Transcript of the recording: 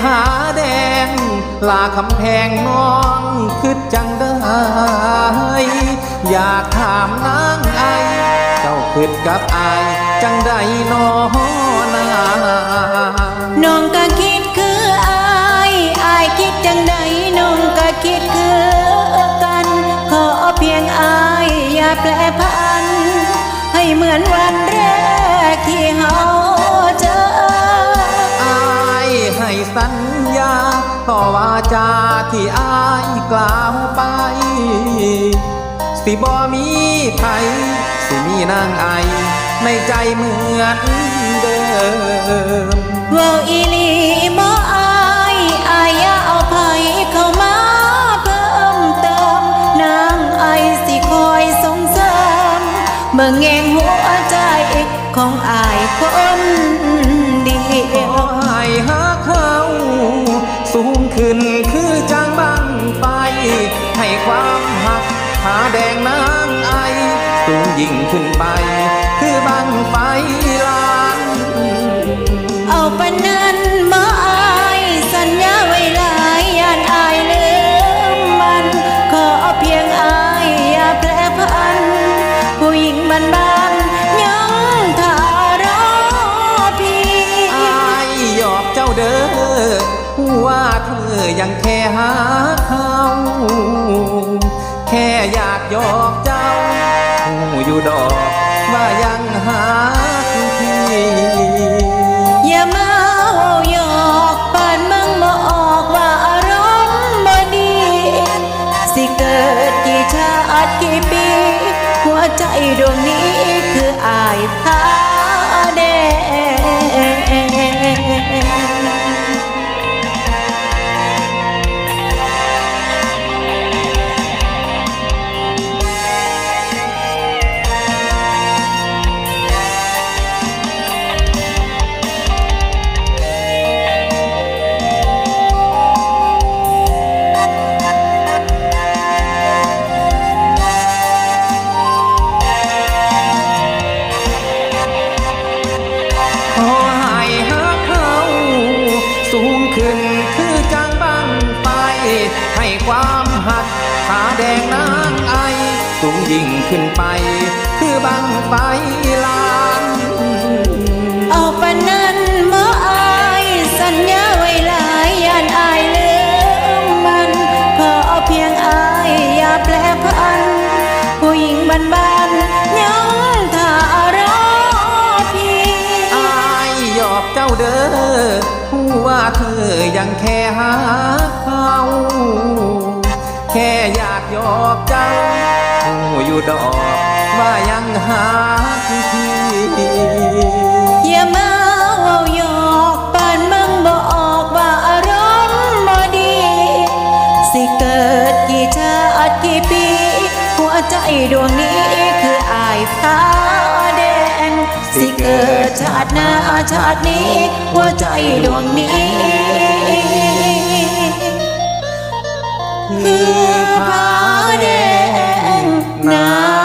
ผาแดง ลาคำแพงน้องคิดจังได้อยากถามนางไอเจ้าคิดกับอายจังได้นอนาน้องก็คิดคืออายอายคิดจังใดน้องก็คิดคือกัน ขอเพียงอายอย่าแปรพัน ให้เหมือนวันแรก กล่าวไป สิบ่มีไผสิมีนางไอ ในใจเหมือนเดิมเว่าอีหลีบ่อายอายอย่าเอาไผเข้ามาเพิ่มเติม นางไอสิคอยส่งเสริมเมื่อแงงหัวใจของอายคนเดียวให้หักเขาสูงขึ้นคือจางบังไฟให้ ความหักผาแดงนางไอสูงยิ่งขึ้นไป คือบังไฟลานเอาปนั้นบ่อายสัญญาไว้หลายยานอายลืมมัน ขอเพียงอายอย่าแปรพัน ผู้หญิงบ้านบ้านยังทารอพี่อายหยอกเจ้าเด้อว่าเธอยังแค่หาเขา แค่อยากหยอกเจ้าหูอยู่ดอกว่ายังหาพี่อย่ามาเว้าหยอกปานมึงบ่ออกว่าอารมณ์บ่ดี สิเกิดกี่ชาติกี่ปี หัวใจดวงนี้คืออายพา ยิ่งขึ้นไป คือบังไฟลานเอาปานนั้นบ่อายสัญญาไว้หลายยานอายลืมมันขอเพียงอายอย่าแปรพัน ผู้หญิงบ้านบ้านๆยังท่ารอพี่อายหยอกเจ้าเด้อผู้ว่าเธอยังแค่หาเขา อยู่ดอกว่ายังหาพี่อย่ามาเว้าหยอกปานมึงบ่ออกว่าอารมณ์บ่ดี สิเกิดกี่ชาติกี่ปี หัวใจดวงนี้คืออายฟ้าแดงสิเกิดชาติหน้าชาตินี้ หัวใจดวงนี้คือผ้าแด now.